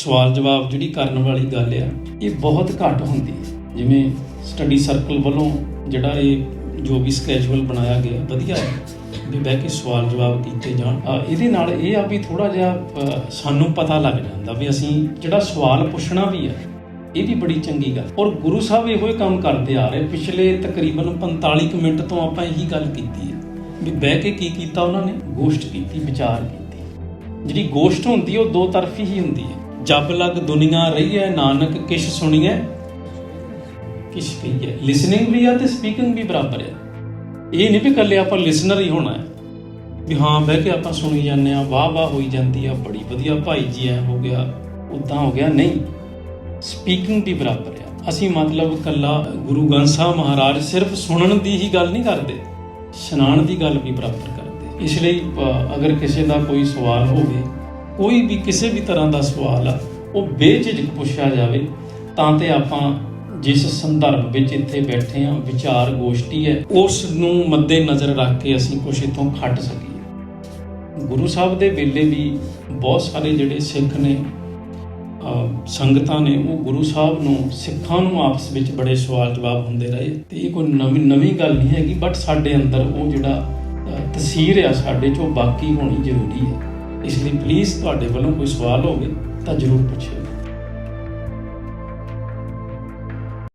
ਸਵਾਲ ਜਵਾਬ ਜਿਹੜੀ ਕਰਨ ਵਾਲੀ ਗੱਲ ਆ, ਇਹ ਬਹੁਤ ਘੱਟ ਹੁੰਦੀ ਹੈ। ਜਿਵੇਂ ਸਟੱਡੀ ਸਰਕਲ ਵੱਲੋਂ ਜਿਹੜਾ ਇਹ ਜੋ ਵੀ ਸਕੈਜੂਅਲ ਬਣਾਇਆ ਗਿਆ, ਵਧੀਆ ਹੈ। ਵੀ ਬਹਿ ਕੇ ਸਵਾਲ ਜਵਾਬ ਕੀਤੇ ਜਾਣ। ਇਹਦੇ ਨਾਲ ਇਹ ਆ ਵੀ ਥੋੜਾ ਜਿਹਾ ਸਾਨੂੰ ਪਤਾ ਲੱਗ ਜਾਂਦਾ ਵੀ ਅਸੀਂ ਜਿਹੜਾ ਸਵਾਲ ਪੁੱਛਣਾ ਵੀ ਆ, ਇਹ ਵੀ ਬੜੀ ਚੰਗੀ ਗੱਲ। ਔਰ ਗੁਰੂ ਸਾਹਿਬ ਇਹੋ ਹੀ ਕੰਮ ਕਰਦੇ ਆ ਰਹੇ। ਪਿਛਲੇ ਤਕਰੀਬਨ 45 ਕੁ ਮਿੰਟ ਤੋਂ ਆਪਾਂ ਇਹੀ ਗੱਲ ਕੀਤੀ ਹੈ ਵੀ ਬਹਿ ਕੇ ਕੀ ਕੀਤਾ ਉਹਨਾਂ ਨੇ? ਗੋਸ਼ਟ ਕੀਤੀ, ਵਿਚਾਰ ਕੀਤੀ। ਜਿਹੜੀ ਗੋਸ਼ਟ ਹੁੰਦੀ, ਉਹ ਦੋ ਤਰਫੀ ਹੀ ਹੁੰਦੀ ਹੈ। ਜਬ ਲਗ ਦੁਨੀਆ ਰਹੀ ਹੈ, ਨਾਨਕ ਕਿਛ ਸੁਣੀਐ? ਕਿਛ ਕਹੀਏ ਲਿਸਨਿੰਗ ਵੀ ਆ ਤੇ ਸਪੀਕਿੰਗ ਵੀ ਬਰਾਬਰ ਹੈ ਇਹ ਨਹੀਂ ਵੀ ਇਕੱਲੇ ਆਪਾਂ ਲਿਸਨਰ ਹੀ ਹੋਣਾ ਹੈ। ਵੀ ਹਾਂ, ਬਹਿ ਕੇ ਆਪਾਂ ਸੁਣੀ ਜਾਂਦੇ ਆ ਵਾਹ ਵਾਹ ਹੋਈ ਜਾਂਦੀ ਆ, ਬੜੀ ਵਧੀਆ ਭਾਈ ਜੀ ਐ ਹੋ ਗਿਆ ਉਦਾਂ ਹੋ ਗਿਆ, ਨਹੀਂ। ਸਪੀਕਿੰਗ ਵੀ ਬਰਾਬਰ ਆ। ਅਸੀਂ ਮਤਲਬ ਕੱਲਾ ਗੁਰੂ ਗ੍ਰੰਥ ਸਾਹਿਬ ਮਹਾਰਾਜ ਸਿਰਫ ਸੁਣਨ ਦੀ ਹੀ ਗੱਲ ਨਹੀਂ ਕਰਦੇ, ਸੁਣਾਉਣ ਦੀ ਗੱਲ ਵੀ ਬਰਾਬਰ ਕਰਦੇ। ਇਸ ਲਈ ਅਗਰ ਕਿਸੇ ਦਾ ਕੋਈ ਸਵਾਲ ਹੋਵੇ ਕੋਈ ਵੀ ਕਿਸੇ ਵੀ ਤਰ੍ਹਾਂ ਦਾ ਸਵਾਲ ਆ ਉਹ ਬੇਝਿਜਕ ਪੁੱਛਿਆ ਜਾਵੇ, ਤਾਂ ਤੇ ਆਪਾਂ ਜਿਸ ਸੰਦਰਭ ਵਿੱਚ ਇੱਥੇ ਬੈਠੇ ਆ ਵਿਚਾਰ ਗੋਸ਼ਟੀ ਹੈ, ਉਸ ਨੂੰ ਮੱਦੇ ਨਜ਼ਰ ਰੱਖ ਕੇ ਅਸੀਂ ਕੁਝ ਇਥੋਂ ਖੱਟ ਸਕੀਏ। ਗੁਰੂ ਸਾਹਿਬ ਦੇ ਵੇਲੇ ਵੀ ਬਹੁਤ ਸਾਰੇ ਜਿਹੜੇ ਸਿੱਖ ਨੇ ਸੰਗਤਾਂ ਨੇ, ਉਹ ਗੁਰੂ ਸਾਹਿਬ ਨੂੰ, ਸਿੱਖਾਂ ਨੂੰ ਆਪਸ ਵਿੱਚ ਬੜੇ ਸਵਾਲ ਜਵਾਬ ਹੁੰਦੇ ਰਹੇ। ਤੇ ਇਹ ਕੋਈ ਨਵੀਂ ਨਵੀਂ ਗੱਲ ਨਹੀਂ ਹੈਗੀ ਬਟ ਸਾਡੇ ਅੰਦਰ ਉਹ ਜਿਹੜਾ, ਅਹ ਤਸਵੀਰ ਆ ਸਾਡੇ ਚ, ਉਹ ਬਾਕੀ ਹੋਣੀ ਜ਼ਰੂਰੀ ਹੈ। ਇਸ ਲਈ ਪਲੀਜ਼ ਤੁਹਾਡੇ ਵੱਲੋਂ ਕੋਈ ਸਵਾਲ ਹੋਵੇ ਤਾਂ ਜ਼ਰੂਰ ਪੁੱਛਿਓ।